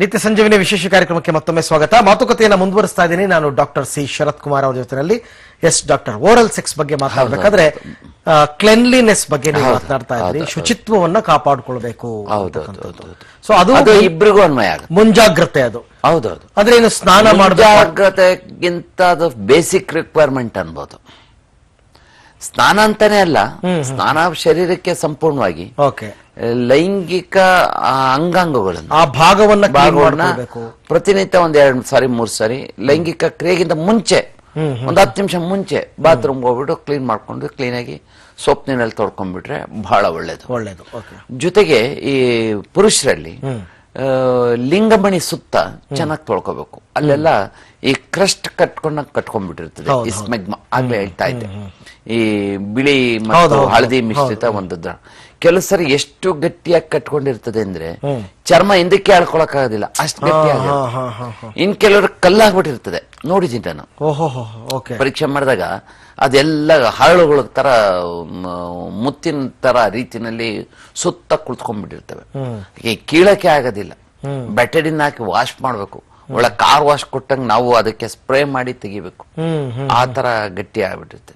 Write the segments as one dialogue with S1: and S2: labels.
S1: ನಿತ್ಯ ಸಂಜೀವಿನಿ ವಿಶೇಷ ಕಾರ್ಯಕ್ರಮಕ್ಕೆ ಮತ್ತೊಮ್ಮೆ ಸ್ವಾಗತ. ಮಾತುಕತೆಯನ್ನು ಮುಂದುವರಿಸ್ತಾ ಇದ್ದೀನಿ. ನಾನು ಡಾಕ್ಟರ್ ಸಿ ಶರತ್ ಕುಮಾರ್ ಅವರ ಜೊತೆಯಲ್ಲಿ ಎಸ್ ಡಾಕ್ಟರ್ ಓರಲ್ ಸೆಕ್ಸ್ ಬಗ್ಗೆ ಮಾತಾಡಬೇಕಾದ್ರೆ ಕ್ಲೆನ್ಲಿನೆಸ್ ಬಗ್ಗೆ ನೀವು ಮಾತನಾಡ್ತಾ ಇದ್ರಿ ಶುಚಿತ್ವವನ್ನ ಕಾಪಾಡಿಕೊಳ್ಬೇಕು ಸೊ ಅದು
S2: ಇಬ್ಬರಿಗೂ ಇಬ್ರಿಗೂ ಅನ್ವಯ
S1: ಮುಂಜಾಗ್ರತೆ ಅದು.
S2: ಹೌದೌದು
S1: ಅಂದ್ರೆ ಏನು ಸ್ನಾನ ಮಾಡಬೇಕು.
S2: ಜಾಗ್ರತೆಗಿಂತ ಅದು ಬೇಸಿಕ್ ರಿಕ್ವೈರ್ಮೆಂಟ್ ಅನ್ಬೋದು. ಸ್ನಾನ ಅಂತಾನೆ ಅಲ್ಲ ಸ್ನಾನ ಶರೀರಕ್ಕೆ ಸಂಪೂರ್ಣವಾಗಿ.
S1: ಓಕೆ
S2: ಲೈಂಗಿಕ ಅಂಗಾಂಗಗಳನ್ನು.
S1: ಆ ಭಾಗವನ್ನ
S2: ಭಾಗವನ್ನ ಪ್ರತಿನಿತ್ಯ ಒಂದ್ ಎರಡ್ ಸಾರಿ ಮೂರ್ ಸಾರಿ ಲೈಂಗಿಕ ಕ್ರಿಯೆಗಿಂತ ಮುಂಚೆ ಒಂದ್ ಹತ್ತು ನಿಮಿಷ ಮುಂಚೆ ಬಾತ್ರೂಮ್ ಹೋಗ್ಬಿಟ್ಟು ಕ್ಲೀನ್ ಮಾಡ್ಕೊಂಡು ಕ್ಲೀನ್ ಆಗಿ ಸೋಪ್ ನೀರಲ್ಲಿ ತೊಳ್ಕೊಂಡ್ಬಿಟ್ರೆ ಬಹಳ ಒಳ್ಳೇದು.
S1: ಒಳ್ಳೇದು
S2: ಜೊತೆಗೆ ಈ ಪುರುಷರಲ್ಲಿ ಲಿಂಗಮಣಿ ಸುತ್ತ ಚೆನ್ನಾಗಿ ತೊಳ್ಕೋಬೇಕು. ಅಲ್ಲೆಲ್ಲ ಈ ಕ್ರಸ್ಟ್ ಕಟ್ಕೊಂಡ ಕಟ್ಕೊಂಡ್ಬಿಟ್ಟಿರ್ತದೆ. ಈ ಸ್ಮೆಗ್ಮ ಆಗ್ಲೇ ಹೇಳ್ತಾ ಇದ್ದೆ. ಈ ಬಿಳಿ ಮತ್ತು ಹಳದಿ ಮಿಶ್ರಿತ ಒಂದು ಕೆಲವು ಸರಿ ಎಷ್ಟು ಗಟ್ಟಿಯಾಗಿ ಕಟ್ಕೊಂಡಿರ್ತದೆ ಅಂದ್ರೆ ಚರ್ಮ ಹಿಂದಕ್ಕೆ ಎಳ್ಕೊಳಕ್ ಆಗೋದಿಲ್ಲ ಅಷ್ಟು ಗಟ್ಟಿ ಇನ್ ಕೆಲವರು ಕಲ್ಲಾಗ್ಬಿಟ್ಟಿರ್ತದೆ. ನೋಡಿದ್ದೀನಿ ನಾನು ಪರೀಕ್ಷೆ ಮಾಡಿದಾಗ ಅದೆಲ್ಲ ಹರಳುಗಳ ತರ ಮುತ್ತಿನ ತರ ರೀತಿನಲ್ಲಿ ಸುತ್ತ ಕುಳಿತುಕೊಂಡ್ಬಿಟ್ಟಿರ್ತವೆ. ಈ ಕೀಳಕ್ಕೆ ಆಗೋದಿಲ್ಲ. ಬೆಟಡಿನ ಹಾಕಿ ವಾಶ್ ಮಾಡ್ಬೇಕು. ಒಳ್ಳೆ ಕಾರ್ ವಾಶ್ ಕೊಟ್ಟಂಗೆ ನಾವು ಅದಕ್ಕೆ ಸ್ಪ್ರೇ ಮಾಡಿ ತೆಗಿಬೇಕು. ಆ ತರ ಗಟ್ಟಿ ಆಗ್ಬಿಟ್ಟಿರುತ್ತೆ.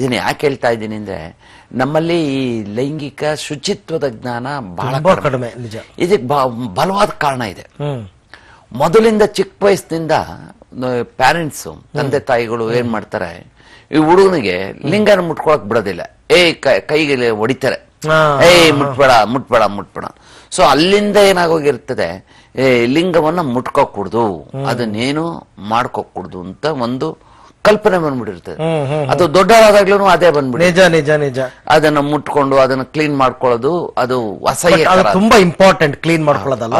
S2: ಇದನ್ನ ಯಾಕೆ ಹೇಳ್ತಾ ಇದ್ದೀನಿ ಅಂದ್ರೆ ನಮ್ಮಲ್ಲಿ ಈ ಲೈಂಗಿಕ ಶುಚಿತ್ವದ ಜ್ಞಾನ ಬಹಳ ಕಡಿಮೆ. ಇದಕ್ಕೆ ಬಲವಾದ ಕಾರಣ ಇದೆ. ಮೊದಲಿಂದ ಚಿಕ್ಕ ವಯಸ್ಸಿನಿಂದ ಪ್ಯಾರೆಂಟ್ಸ್ ತಂದೆ ತಾಯಿಗಳು ಏನ್ ಮಾಡ್ತಾರೆ ಈ ಹುಡುಗನಿಗೆ ಲಿಂಗನ ಮುಟ್ಕೊಳಕ್ ಬಿಡೋದಿಲ್ಲ. ಏ ಕೈ- ಕೈಗೆ ಹೊಡಿತಾರೆ. ಏಯ್ ಮುಟ್ಬೇಡ ಮುಟ್ಬೇಡ ಮುಟ್ಬೇಡ. ಸೊ ಅಲ್ಲಿಂದ ಏನಾಗೋಗಿರ್ತದೆ ಏ ಲಿಂಗವನ್ನ ಮುಟ್ಕೋಕೂಡ್ದು. ಅದನ್ನೇನು ಮಾಡ್ಕೋಕೂಡ್ದು ಅಂತ ಒಂದು ಕಲ್ಪನೆ ಬಂದ್ಬಿಟ್ಟಿರ್ತದೆ. ಅದು ದೊಡ್ಡವರಾದಾಗ್ಲೂ ಅದೇ ಬಂದ್ಬಿಡಿ
S1: ನಿಜ ನಿಜ ನಿಜ.
S2: ಅದನ್ನ ಮುಟ್ಕೊಂಡು ಅದನ್ನ ಕ್ಲೀನ್ ಮಾಡ್ಕೊಳ್ಳೋದು ಅದು ಹೊಸ
S1: ತುಂಬಾ ಇಂಪಾರ್ಟೆಂಟ್ ಕ್ಲೀನ್ ಮಾಡ್ಕೊಳ್ಳೋದಲ್ಲ.